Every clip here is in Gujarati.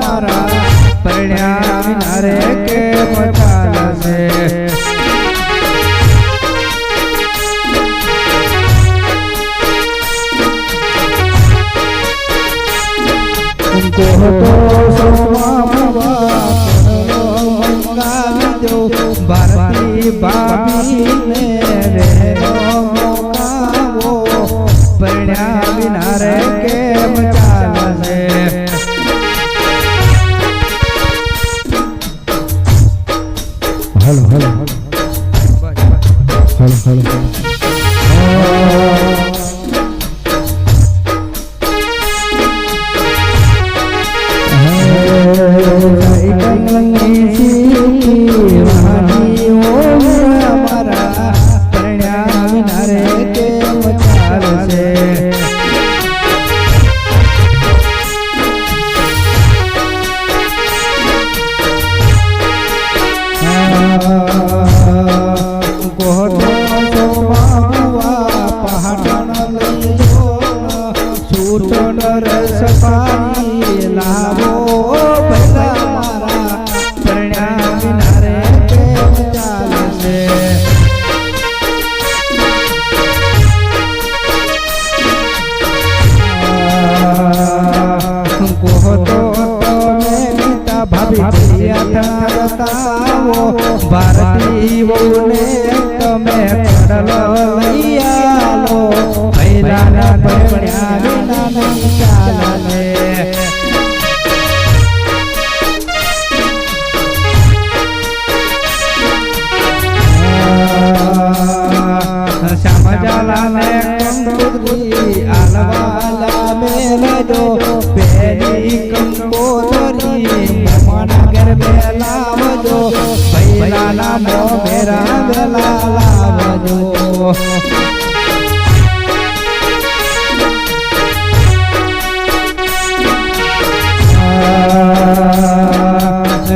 મારા પરણ્યા વિના રે કેમ ચાલશે ભારતી રે hello hello hello hello safari લાવો ભલા મારા પરણ્યા વિના રે કેમ ચાલશે ભારતી તમે પડલ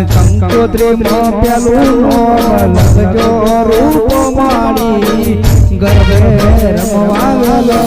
કંકોત્રી મો પેલું નો લગજો રૂપ માડી ગરબે રમવા ગલો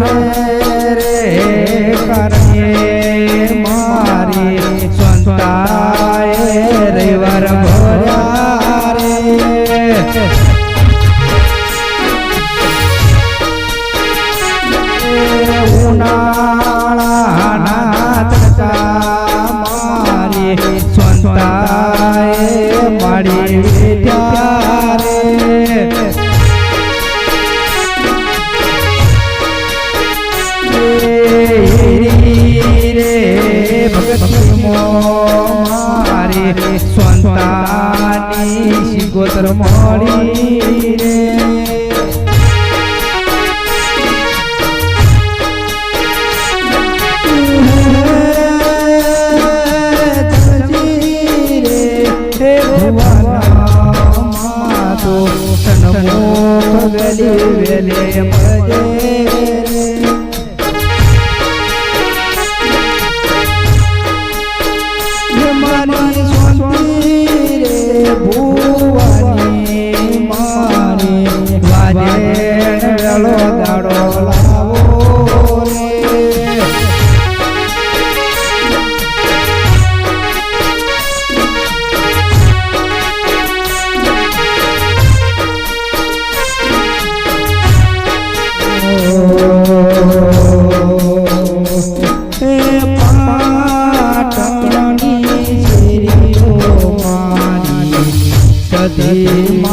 રે કરને મારી સંતાએ રવિવાર ભર્યા રે ઉનાળાના મારી સંતાએ મારી સ્વંતાની શિગોતર મળી રે. વેલી વેલે મજે.